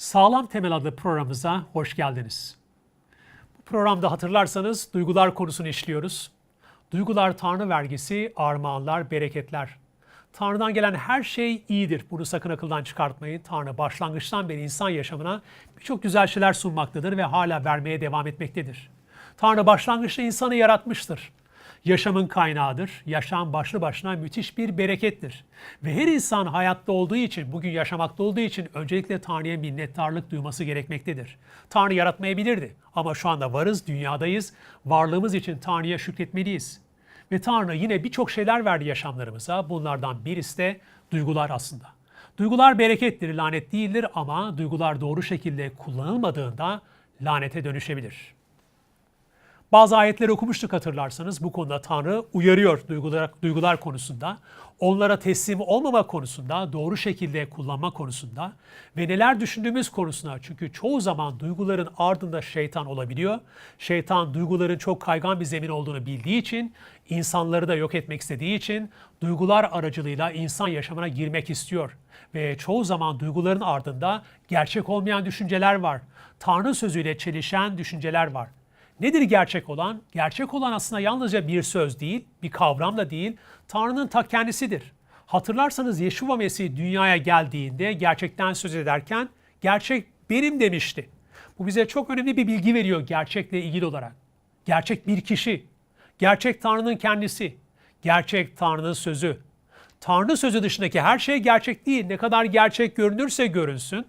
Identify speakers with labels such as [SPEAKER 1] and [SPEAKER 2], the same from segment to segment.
[SPEAKER 1] Sağlam Temel adlı programımıza hoş geldiniz. Bu programda hatırlarsanız duygular konusunu işliyoruz. Duygular Tanrı vergisi, armağanlar, bereketler. Tanrı'dan gelen her şey iyidir. Bunu sakın akıldan çıkartmayın. Tanrı başlangıçtan beri insan yaşamına birçok güzel şeyler sunmaktadır ve hala vermeye devam etmektedir. Tanrı başlangıçta insanı yaratmıştır. Yaşamın kaynağıdır. Yaşam başlı başına müthiş bir berekettir. Ve her insan hayatta olduğu için, bugün yaşamakta olduğu için öncelikle Tanrı'ya minnettarlık duyması gerekmektedir. Tanrı yaratmayabilirdi ama şu anda varız, dünyadayız. Varlığımız için Tanrı'ya şükretmeliyiz. Ve Tanrı yine birçok şeyler verdi yaşamlarımıza. Bunlardan birisi de duygular aslında. Duygular berekettir, lanet değildir ama duygular doğru şekilde kullanılmadığında lanete dönüşebilir. Bazı ayetleri okumuştuk hatırlarsanız. Bu konuda Tanrı uyarıyor duygular, duygular konusunda. Onlara teslim olmama konusunda, doğru şekilde kullanma konusunda ve neler düşündüğümüz konusunda. Çünkü çoğu zaman duyguların ardında şeytan olabiliyor. Şeytan duyguların çok kaygan bir zemin olduğunu bildiği için, insanları da yok etmek istediği için duygular aracılığıyla insan yaşamına girmek istiyor. Ve çoğu zaman duyguların ardında gerçek olmayan düşünceler var. Tanrı sözüyle çelişen düşünceler var. Nedir gerçek olan? Gerçek olan aslında yalnızca bir söz değil, bir kavram da değil, Tanrı'nın ta kendisidir. Hatırlarsanız Yeşua Mesih dünyaya geldiğinde gerçekten söz ederken gerçek benim demişti. Bu bize çok önemli bir bilgi veriyor gerçekle ilgili olarak. Gerçek bir kişi, gerçek Tanrı'nın kendisi, gerçek Tanrı'nın sözü. Tanrı sözü dışındaki her şey gerçek değil. Ne kadar gerçek görünürse görünsün,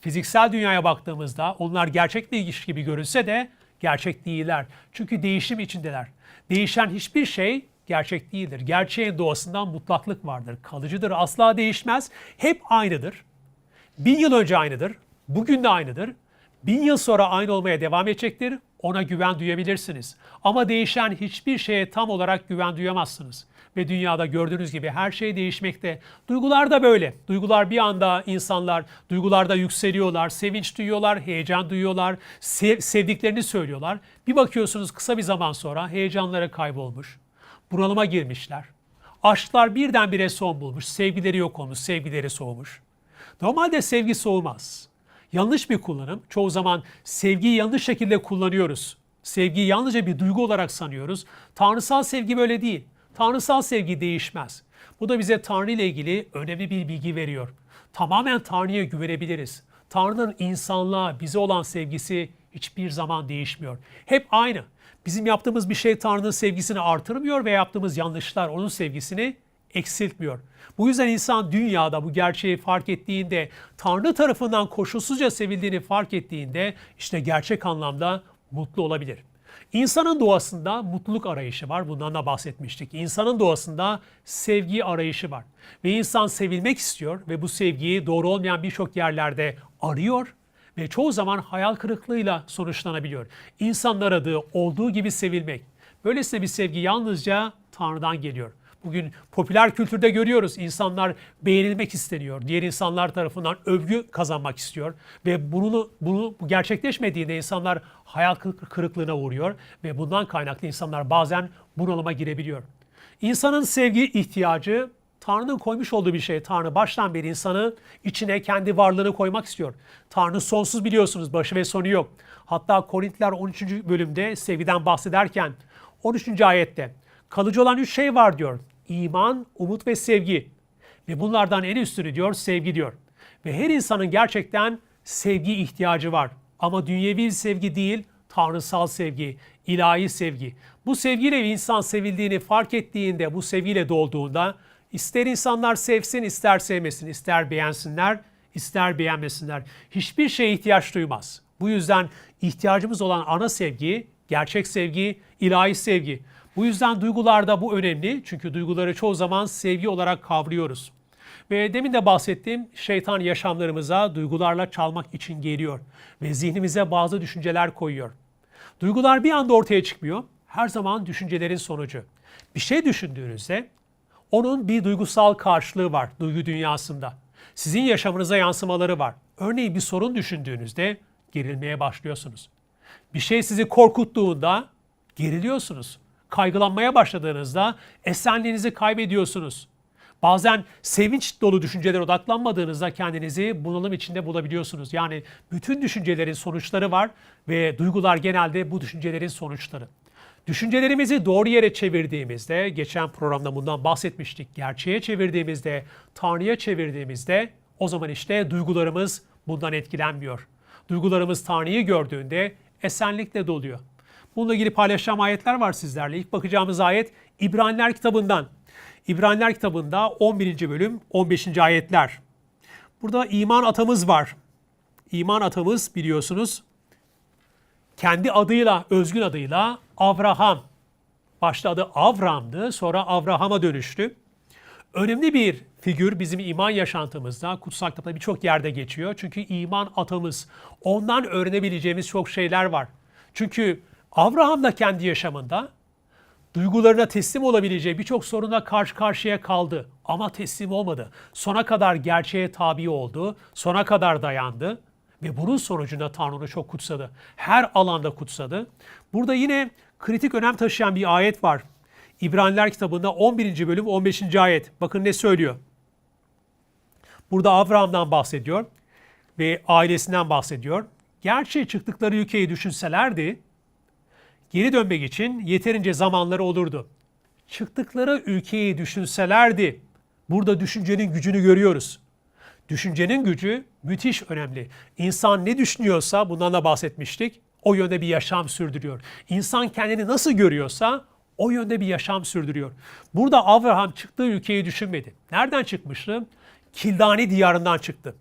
[SPEAKER 1] fiziksel dünyaya baktığımızda onlar gerçekmiş gibi görünse de gerçek değiller. Çünkü değişim içindeler. Değişen hiçbir şey gerçek değildir. Gerçeğin doğasından mutlaklık vardır. Kalıcıdır, asla değişmez. Hep aynıdır. Bin yıl önce aynıdır. Bugün de aynıdır. Bin yıl sonra aynı olmaya devam edecektir. Ona güven duyabilirsiniz. Ama değişen hiçbir şeye tam olarak güven duyamazsınız. Ve dünyada gördüğünüz gibi her şey değişmekte. Duygular da böyle. Duygular bir anda insanlar duygularda yükseliyorlar, sevinç duyuyorlar, heyecan duyuyorlar, sev- sevdiklerini söylüyorlar. Bir bakıyorsunuz kısa bir zaman sonra heyecanları kaybolmuş, bunalıma girmişler. Aşklar birdenbire son bulmuş, sevgileri yok olmuş, sevgileri soğumuş. Normalde sevgi soğumaz. Yanlış bir kullanım. Çoğu zaman sevgiyi yanlış şekilde kullanıyoruz. Sevgiyi yalnızca bir duygu olarak sanıyoruz. Tanrısal sevgi böyle değil. Tanrısal sevgi değişmez. Bu da bize Tanrı ile ilgili önemli bir bilgi veriyor. Tamamen Tanrı'ya güvenebiliriz. Tanrı'nın insanlığa, bize olan sevgisi hiçbir zaman değişmiyor. Hep aynı. Bizim yaptığımız bir şey Tanrı'nın sevgisini artırmıyor ve yaptığımız yanlışlar onun sevgisini eksiltmiyor. Bu yüzden insan dünyada bu gerçeği fark ettiğinde, Tanrı tarafından koşulsuzca sevildiğini fark ettiğinde işte gerçek anlamda mutlu olabilir. İnsanın doğasında mutluluk arayışı var. Bundan da bahsetmiştik. İnsanın doğasında sevgi arayışı var. Ve insan sevilmek istiyor ve bu sevgiyi doğru olmayan birçok yerlerde arıyor ve çoğu zaman hayal kırıklığıyla sonuçlanabiliyor. İnsanın aradığı olduğu gibi sevilmek. Böylesine bir sevgi yalnızca Tanrı'dan geliyor. Bugün popüler kültürde görüyoruz insanlar beğenilmek isteniyor. Diğer insanlar tarafından övgü kazanmak istiyor ve bunu bunu bu gerçekleşmediğinde insanlar hayal kırık- kırıklığına uğruyor ve bundan kaynaklı insanlar bazen bunalıma girebiliyor. İnsanın sevgi ihtiyacı Tanrı'nın koymuş olduğu bir şey. Tanrı baştan beri insanı içine kendi varlığını koymak istiyor. Tanrı sonsuz biliyorsunuz, başı ve sonu yok. Hatta Korintiler 13. bölümde sevgiden bahsederken 13. ayette kalıcı olan üç şey var diyor. İman, umut ve sevgi. Ve bunlardan en üstünü diyor sevgi diyor. Ve her insanın gerçekten sevgi ihtiyacı var. Ama dünyevi sevgi değil, tanrısal sevgi, ilahi sevgi. Bu sevgiyle insan sevildiğini fark ettiğinde, bu sevgiyle dolduğunda ister insanlar sevsin, ister sevmesin, ister beğensinler, ister beğenmesinler. Hiçbir şeye ihtiyaç duymaz. Bu yüzden ihtiyacımız olan ana sevgi, gerçek sevgi, ilahi sevgi. Bu yüzden duygularda bu önemli. Çünkü duyguları çoğu zaman sevgi olarak kavruyoruz. Ve demin de bahsettiğim şeytan yaşamlarımıza duygularla çalmak için geliyor. Ve zihnimize bazı düşünceler koyuyor. Duygular bir anda ortaya çıkmıyor. Her zaman düşüncelerin sonucu. Bir şey düşündüğünüzde onun bir duygusal karşılığı var duygu dünyasında. Sizin yaşamınıza yansımaları var. Örneğin bir sorun düşündüğünüzde gerilmeye başlıyorsunuz. Bir şey sizi korkuttuğunda geriliyorsunuz. Kaygılanmaya başladığınızda esenliğinizi kaybediyorsunuz. Bazen sevinç dolu düşüncelere odaklanmadığınızda kendinizi bunalım içinde bulabiliyorsunuz. Yani bütün düşüncelerin sonuçları var ve duygular genelde bu düşüncelerin sonuçları. Düşüncelerimizi doğru yere çevirdiğimizde, geçen programda bundan bahsetmiştik, gerçeğe çevirdiğimizde, Tanrı'ya çevirdiğimizde o zaman işte duygularımız bundan etkilenmiyor. Duygularımız Tanrı'yı gördüğünde esenlikle doluyor. Bununla ilgili paylaşacağım ayetler var sizlerle. İlk bakacağımız ayet İbraniler kitabından. İbraniler kitabında 11. bölüm 15. ayetler. Burada iman atamız var. İman atamız biliyorsunuz kendi adıyla, özgün adıyla Avraham. Başta adı Avram'dı, sonra Abraham'a dönüştü. Önemli bir figür bizim iman yaşantımızda, kutsal kitapta birçok yerde geçiyor. Çünkü iman atamız. Ondan öğrenebileceğimiz çok şeyler var. Çünkü Avraham da kendi yaşamında duygularına teslim olabileceği birçok sorunla karşı karşıya kaldı. Ama teslim olmadı. Sona kadar gerçeğe tabi oldu, sona kadar dayandı. Ve bunun sonucunda Tanrı onu çok kutsadı. Her alanda kutsadı. Burada yine kritik önem taşıyan bir ayet var. İbraniler kitabında 11. bölüm 15. ayet. Bakın ne söylüyor. Burada Abraham'dan bahsediyor ve ailesinden bahsediyor. Gerçi çıktıkları ülkeyi düşünselerdi geri dönmek için yeterince zamanları olurdu. Çıktıkları ülkeyi düşünselerdi burada düşüncenin gücünü görüyoruz. Düşüncenin gücü müthiş önemli. İnsan ne düşünüyorsa bundan da bahsetmiştik. O yönde bir yaşam sürdürüyor. İnsan kendini nasıl görüyorsa o yönde bir yaşam sürdürüyor. Burada Abraham çıktığı ülkeyi düşünmedi. Nereden çıkmıştı? Kildani diyarından çıktı.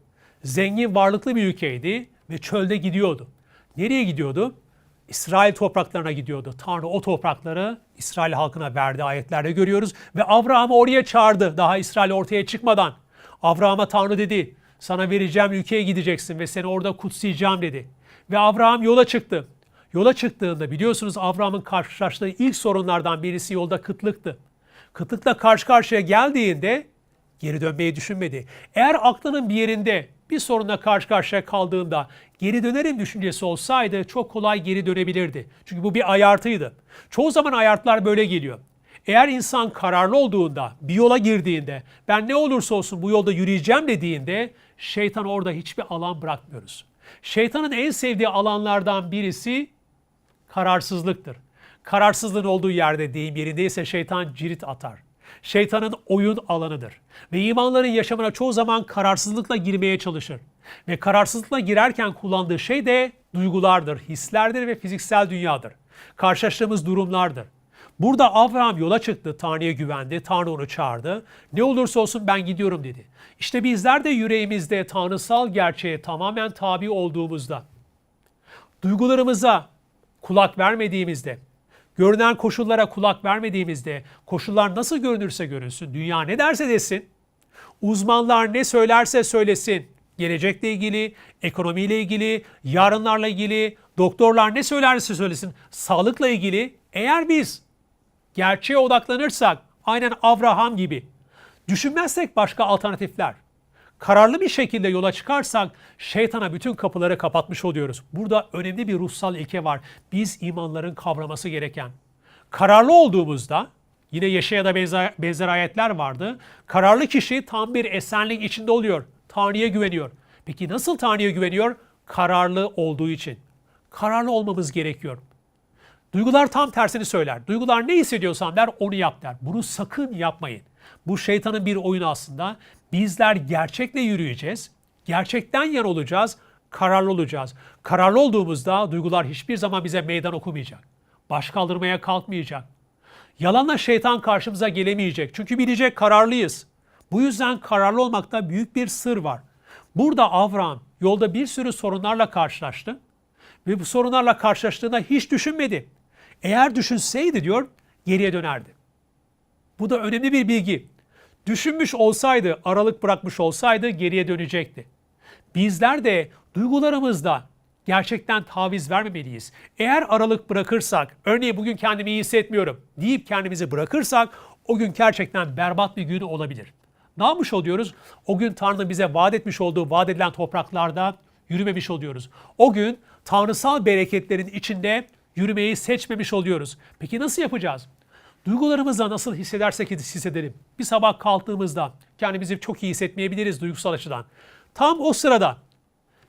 [SPEAKER 1] Zengin, varlıklı bir ülkeydi ve çölde gidiyordu. Nereye gidiyordu? İsrail topraklarına gidiyordu. Tanrı o toprakları İsrail halkına verdi ayetlerde görüyoruz. Ve Abraham'ı oraya çağırdı daha İsrail ortaya çıkmadan. Abraham'a Tanrı dedi, sana vereceğim ülkeye gideceksin ve seni orada kutsayacağım dedi. Ve Abraham yola çıktı. Yola çıktığında biliyorsunuz Abraham'ın karşılaştığı ilk sorunlardan birisi yolda kıtlıktı. Kıtlıkla karşı karşıya geldiğinde geri dönmeyi düşünmedi. Eğer aklının bir yerinde bir sorunla karşı karşıya kaldığında geri dönerim düşüncesi olsaydı çok kolay geri dönebilirdi. Çünkü bu bir ayartıydı. Çoğu zaman ayartlar böyle geliyor. Eğer insan kararlı olduğunda, bir yola girdiğinde, ben ne olursa olsun bu yolda yürüyeceğim dediğinde şeytan orada hiçbir alan bırakmıyoruz. Şeytanın en sevdiği alanlardan birisi kararsızlıktır. Kararsızlığın olduğu yerde deyim yerindeyse şeytan cirit atar. Şeytanın oyun alanıdır. Ve imanların yaşamına çoğu zaman kararsızlıkla girmeye çalışır. Ve kararsızlıkla girerken kullandığı şey de duygulardır, hislerdir ve fiziksel dünyadır. Karşılaştığımız durumlardır. Burada Abraham yola çıktı, Tanrı'ya güvendi, Tanrı onu çağırdı. Ne olursa olsun ben gidiyorum dedi. İşte bizler de yüreğimizde tanrısal gerçeğe tamamen tabi olduğumuzda, duygularımıza kulak vermediğimizde, görünen koşullara kulak vermediğimizde, koşullar nasıl görünürse görünsün, dünya ne derse desin, uzmanlar ne söylerse söylesin, gelecekle ilgili, ekonomiyle ilgili, yarınlarla ilgili, doktorlar ne söylerse söylesin, sağlıkla ilgili eğer biz gerçeğe odaklanırsak, aynen Abraham gibi, düşünmezsek başka alternatifler, kararlı bir şekilde yola çıkarsak şeytana bütün kapıları kapatmış oluyoruz. Burada önemli bir ruhsal ilke var. Biz imanların kavraması gereken. Kararlı olduğumuzda, yine Yeşaya'da benzer, benzer ayetler vardı. Kararlı kişi tam bir esenlik içinde oluyor. Tanrı'ya güveniyor. Peki nasıl Tanrı'ya güveniyor? Kararlı olduğu için. Kararlı olmamız gerekiyor. Duygular tam tersini söyler. Duygular ne hissediyorsan der onu yap der. Bunu sakın yapmayın. Bu şeytanın bir oyunu aslında. Bizler gerçekle yürüyeceğiz. Gerçekten yer olacağız. Kararlı olacağız. Kararlı olduğumuzda duygular hiçbir zaman bize meydan okumayacak. Baş kaldırmaya kalkmayacak. Yalanla şeytan karşımıza gelemeyecek. Çünkü bilecek kararlıyız. Bu yüzden kararlı olmakta büyük bir sır var. Burada Avram yolda bir sürü sorunlarla karşılaştı. Ve bu sorunlarla karşılaştığında hiç düşünmedi. Eğer düşünseydi diyor geriye dönerdi. Bu da önemli bir bilgi. Düşünmüş olsaydı, aralık bırakmış olsaydı geriye dönecekti. Bizler de duygularımızda gerçekten taviz vermemeliyiz. Eğer aralık bırakırsak, örneğin bugün kendimi iyi hissetmiyorum deyip kendimizi bırakırsak o gün gerçekten berbat bir gün olabilir. Ne yapmış oluyoruz? O gün Tanrı bize vaat etmiş olduğu vaat edilen topraklarda yürümemiş oluyoruz. O gün tanrısal bereketlerin içinde yürümeyi seçmemiş oluyoruz. Peki nasıl yapacağız? Duygularımızla nasıl hissedersek hissedelim. Bir sabah kalktığımızda kendimizi çok iyi hissetmeyebiliriz duygusal açıdan. Tam o sırada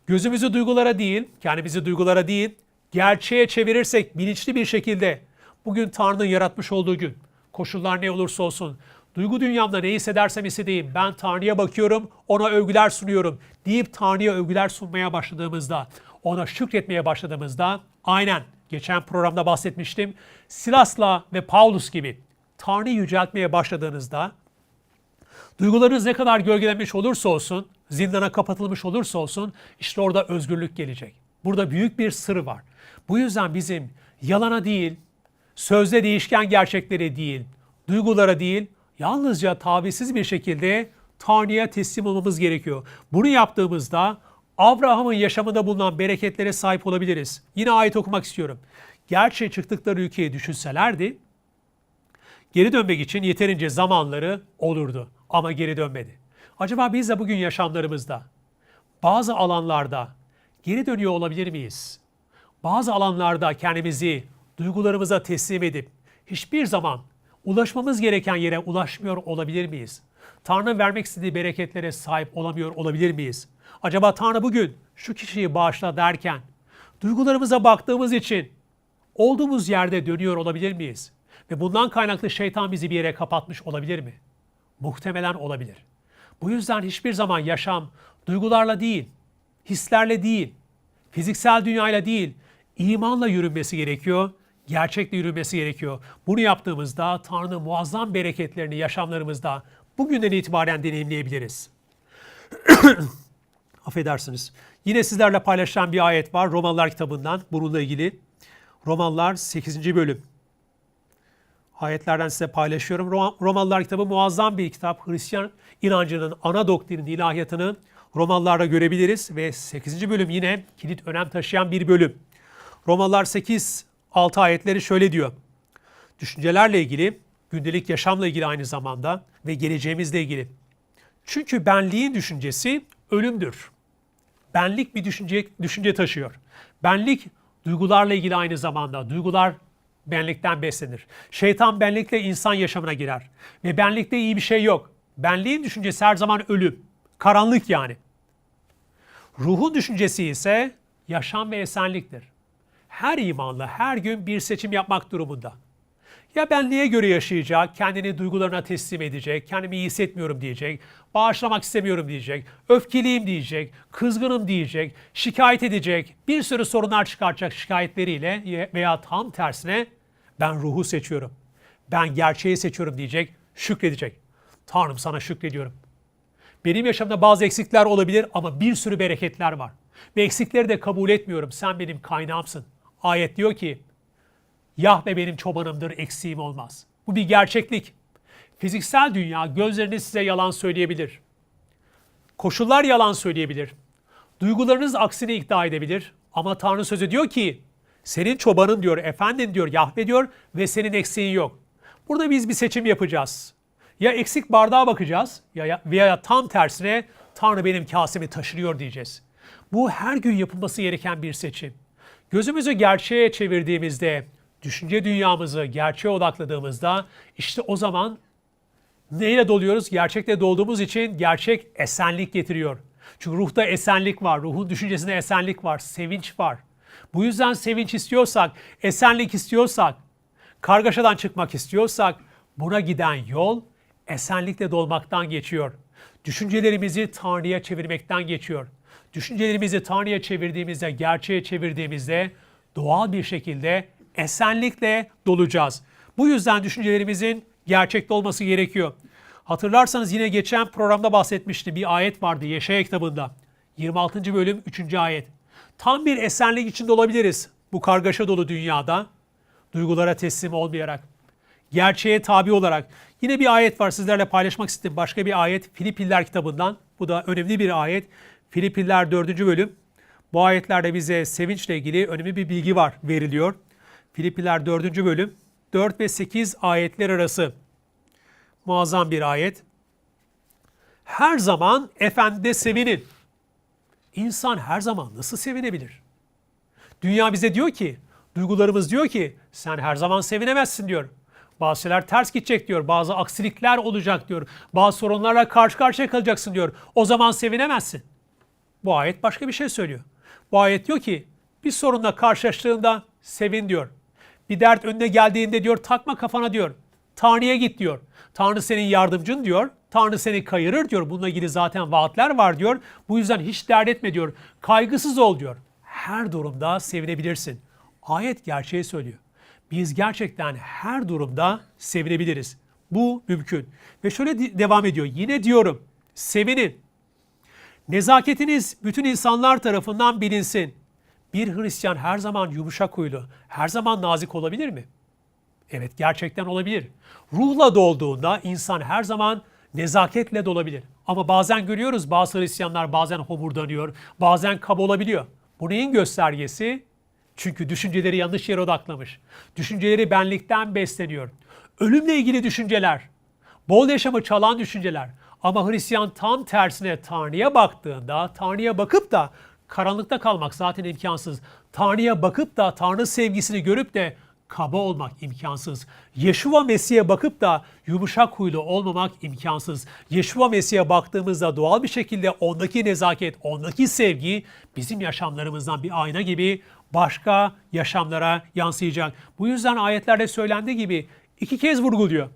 [SPEAKER 1] gözümüzü duygulara değil, kendimizi duygulara değil, gerçeğe çevirirsek bilinçli bir şekilde bugün Tanrı'nın yaratmış olduğu gün, koşullar ne olursa olsun, duygu dünyamda ne hissedersem hissedeyim, ben Tanrı'ya bakıyorum, ona övgüler sunuyorum deyip Tanrı'ya övgüler sunmaya başladığımızda, ona şükretmeye başladığımızda, aynen geçen programda bahsetmiştim, Silas'la ve Paulus gibi Tanrı'yı yüceltmeye başladığınızda, Duygularınız ne kadar gölgelenmiş olursa olsun, zindana kapatılmış olursa olsun işte orada özgürlük gelecek. Burada büyük bir sır var. Bu yüzden bizim yalana değil, sözde değişken gerçekleri değil, duygulara değil, yalnızca tavizsiz bir şekilde Tanrı'ya teslim olmamız gerekiyor. Bunu yaptığımızda Abraham'ın yaşamında bulunan bereketlere sahip olabiliriz. Yine ayet okumak istiyorum. Gerçi çıktıkları ülkeyi düşünselerdi, geri dönmek için yeterince zamanları olurdu ama geri dönmedi. Acaba biz de bugün yaşamlarımızda bazı alanlarda geri dönüyor olabilir miyiz? Bazı alanlarda kendimizi duygularımıza teslim edip hiçbir zaman ulaşmamız gereken yere ulaşmıyor olabilir miyiz? Tanrı vermek istediği bereketlere sahip olamıyor olabilir miyiz? Acaba Tanrı bugün şu kişiyi bağışla derken duygularımıza baktığımız için olduğumuz yerde dönüyor olabilir miyiz? Ve bundan kaynaklı şeytan bizi bir yere kapatmış olabilir mi? Muhtemelen olabilir. Bu yüzden hiçbir zaman yaşam duygularla değil, hislerle değil, fiziksel dünyayla değil, imanla yürünmesi gerekiyor, gerçekle yürünmesi gerekiyor. Bunu yaptığımızda Tanrı'nın muazzam bereketlerini yaşamlarımızda bugünden itibaren deneyimleyebiliriz. Affedersiniz. Yine sizlerle paylaşacağım bir ayet var Romalılar kitabından bununla ilgili. Romalılar 8. bölüm. Ayetlerden size paylaşıyorum. Roma- Romalılar kitabı muazzam bir kitap. Hristiyan inancının ana doktrinini, ilahiyatını Romalılarda görebiliriz ve 8. bölüm yine kilit önem taşıyan bir bölüm. Romalılar 8 6 ayetleri şöyle diyor. Düşüncelerle ilgili, gündelik yaşamla ilgili aynı zamanda ve geleceğimizle ilgili. Çünkü benliğin düşüncesi ölümdür. Benlik bir düşünce, düşünce taşıyor. Benlik duygularla ilgili aynı zamanda. Duygular benlikten beslenir. Şeytan benlikle insan yaşamına girer. Ve benlikte iyi bir şey yok. Benliğin düşüncesi her zaman ölüm. Karanlık yani. Ruhun düşüncesi ise yaşam ve esenliktir. Her imanlı her gün bir seçim yapmak durumunda. Ya benliğe göre yaşayacak, kendini duygularına teslim edecek, kendimi iyi hissetmiyorum diyecek, bağışlamak istemiyorum diyecek, öfkeliyim diyecek, kızgınım diyecek, şikayet edecek, bir sürü sorunlar çıkartacak şikayetleriyle veya tam tersine ben ruhu seçiyorum, ben gerçeği seçiyorum diyecek, şükredecek. Tanrım sana şükrediyorum. Benim yaşamda bazı eksikler olabilir ama bir sürü bereketler var. Ve eksikleri de kabul etmiyorum. Sen benim kaynağımsın. Ayet diyor ki Yahve benim çobanımdır, eksiğim olmaz. Bu bir gerçeklik. Fiziksel dünya gözleriniz size yalan söyleyebilir. Koşullar yalan söyleyebilir. Duygularınız aksini iddia edebilir. Ama Tanrı sözü diyor ki senin çobanın diyor, efendin diyor, Yahve diyor ve senin eksiğin yok. Burada biz bir seçim yapacağız. Ya eksik bardağa bakacağız ya veya tam tersine Tanrı benim kasemi taşırıyor diyeceğiz. Bu her gün yapılması gereken bir seçim. Gözümüzü gerçeğe çevirdiğimizde, düşünce dünyamızı gerçeğe odakladığımızda işte o zaman neyle doluyoruz? Gerçekle dolduğumuz için gerçek esenlik getiriyor. Çünkü ruhta esenlik var, ruhun düşüncesinde esenlik var, sevinç var. Bu yüzden sevinç istiyorsak, esenlik istiyorsak, kargaşadan çıkmak istiyorsak buna giden yol esenlikle dolmaktan geçiyor. Düşüncelerimizi Tanrı'ya çevirmekten geçiyor. Düşüncelerimizi Tanrı'ya çevirdiğimizde, gerçeğe çevirdiğimizde doğal bir şekilde esenlikle dolacağız. Bu yüzden düşüncelerimizin gerçekte olması gerekiyor. Hatırlarsanız yine geçen programda bahsetmiştim. Bir ayet vardı Yeşaya kitabında. 26. bölüm 3. ayet. Tam bir esenlik içinde olabiliriz bu kargaşa dolu dünyada. Duygulara teslim olmayarak, gerçeğe tabi olarak. Yine bir ayet var sizlerle paylaşmak istedim. Başka bir ayet Filipiller kitabından. Bu da önemli bir ayet. Filipiller 4. bölüm. Bu ayetlerde bize sevinçle ilgili önemli bir bilgi var veriliyor. Filipiller 4. bölüm 4 ve 8 ayetler arası. Muazzam bir ayet. Her zaman efendide sevinin. İnsan her zaman nasıl sevinebilir? Dünya bize diyor ki, duygularımız diyor ki sen her zaman sevinemezsin diyor. Bazı şeyler ters gidecek diyor. Bazı aksilikler olacak diyor. Bazı sorunlarla karşı karşıya kalacaksın diyor. O zaman sevinemezsin. Bu ayet başka bir şey söylüyor. Bu ayet diyor ki bir sorunla karşılaştığında sevin diyor. Bir dert önüne geldiğinde diyor takma kafana diyor. Tanrı'ya git diyor. Tanrı senin yardımcın diyor. Tanrı seni kayırır diyor. Bununla ilgili zaten vaatler var diyor. Bu yüzden hiç dert etme diyor. Kaygısız ol diyor. Her durumda sevinebilirsin. Ayet gerçeği söylüyor. Biz gerçekten her durumda sevinebiliriz. Bu mümkün. Ve şöyle devam ediyor. Yine diyorum sevinin. Nezaketiniz bütün insanlar tarafından bilinsin. Bir Hristiyan her zaman yumuşak huylu, her zaman nazik olabilir mi? Evet gerçekten olabilir. Ruhla dolduğunda insan her zaman nezaketle dolabilir. Ama bazen görüyoruz bazı Hristiyanlar bazen homurdanıyor, bazen kaba olabiliyor. Bu neyin göstergesi? Çünkü düşünceleri yanlış yere odaklamış. Düşünceleri benlikten besleniyor. Ölümle ilgili düşünceler, bol yaşamı çalan düşünceler. Ama Hristiyan tam tersine Tanrı'ya baktığında, Tanrı'ya bakıp da karanlıkta kalmak zaten imkansız. Tanrı'ya bakıp da Tanrı sevgisini görüp de kaba olmak imkansız. Yeşua Mesih'e bakıp da yumuşak huylu olmamak imkansız. Yeşua Mesih'e baktığımızda doğal bir şekilde ondaki nezaket, ondaki sevgi bizim yaşamlarımızdan bir ayna gibi başka yaşamlara yansıyacak. Bu yüzden ayetlerde söylendiği gibi iki kez vurguluyor.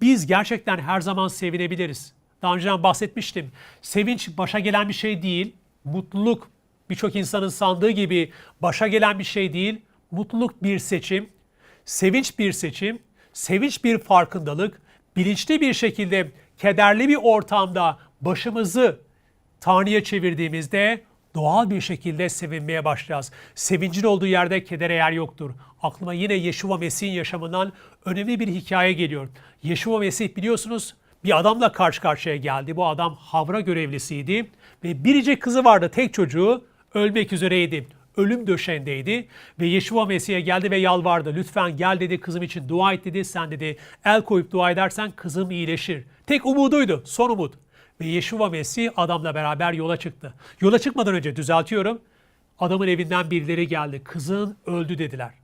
[SPEAKER 1] Biz gerçekten her zaman sevinebiliriz. Daha önceden bahsetmiştim. Sevinç başa gelen bir şey değil. Mutluluk birçok insanın sandığı gibi başa gelen bir şey değil. Mutluluk bir seçim. Sevinç bir seçim. Sevinç bir farkındalık. Bilinçli bir şekilde kederli bir ortamda başımızı Tanrı'ya çevirdiğimizde doğal bir şekilde sevinmeye başlayacağız. Sevincin olduğu yerde kedere yer yoktur. Aklıma yine Yeşua Mesih'in yaşamından önemli bir hikaye geliyor. Yeşua Mesih biliyorsunuz bir adamla karşı karşıya geldi. Bu adam havra görevlisiydi ve biricik kızı vardı tek çocuğu ölmek üzereydi. Ölüm döşeğindeydi ve Yeşua Mesih'e geldi ve yalvardı. Lütfen gel dedi kızım için dua et dedi. Sen dedi el koyup dua edersen kızım iyileşir. Tek umuduydu son umut. Ve Yeşua Mesih adamla beraber yola çıktı. Yola çıkmadan önce düzeltiyorum. Adamın evinden birileri geldi. Kızın öldü dediler.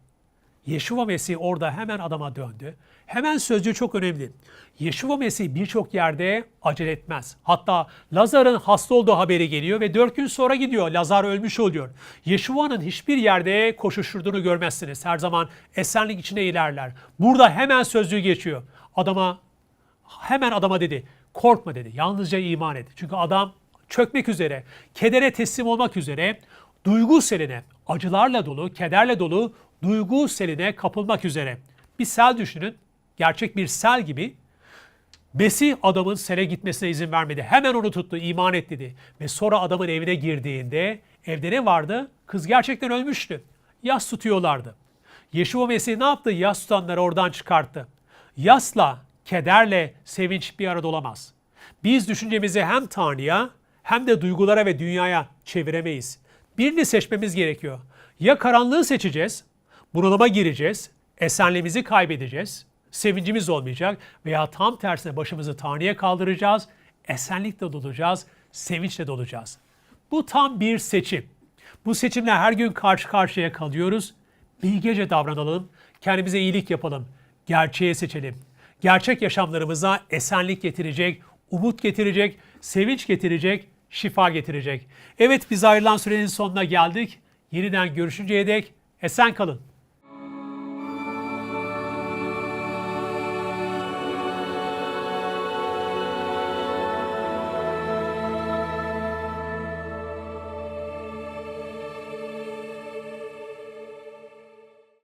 [SPEAKER 1] Yeşua Mesih orada hemen adama döndü. Hemen sözcüğü çok önemli. Yeşua Mesih birçok yerde acele etmez. Hatta Lazar'ın hasta olduğu haberi geliyor ve dört gün sonra gidiyor. Lazar ölmüş oluyor. Yeşua'nın hiçbir yerde koşuşturduğunu görmezsiniz. Her zaman esenlik içinde ilerler. Burada hemen sözcüğü geçiyor. Adama hemen adama dedi korkma dedi. Yalnızca iman et. Çünkü adam çökmek üzere, kedere teslim olmak üzere, duygu seline, acılarla dolu, kederle dolu duygu seline kapılmak üzere. Bir sel düşünün. Gerçek bir sel gibi Mesih adamın sele gitmesine izin vermedi. Hemen onu tuttu, iman et dedi. Ve sonra adamın evine girdiğinde evde ne vardı? Kız gerçekten ölmüştü. Yas tutuyorlardı. Yeşua Mesih ne yaptı? Yas tutanları oradan çıkarttı. Yasla, kederle sevinç bir arada olamaz. Biz düşüncemizi hem Tanrı'ya hem de duygulara ve dünyaya çeviremeyiz. Birini seçmemiz gerekiyor. Ya karanlığı seçeceğiz, bunalıma gireceğiz, esenliğimizi kaybedeceğiz, sevincimiz olmayacak veya tam tersine başımızı Tanrı'ya kaldıracağız, esenlikle dolacağız, sevinçle dolacağız. Bu tam bir seçim. Bu seçimle her gün karşı karşıya kalıyoruz. Bilgece davranalım, kendimize iyilik yapalım, gerçeği seçelim. Gerçek yaşamlarımıza esenlik getirecek, umut getirecek, sevinç getirecek, şifa getirecek. Evet biz ayrılan sürenin sonuna geldik. Yeniden görüşünceye dek esen kalın.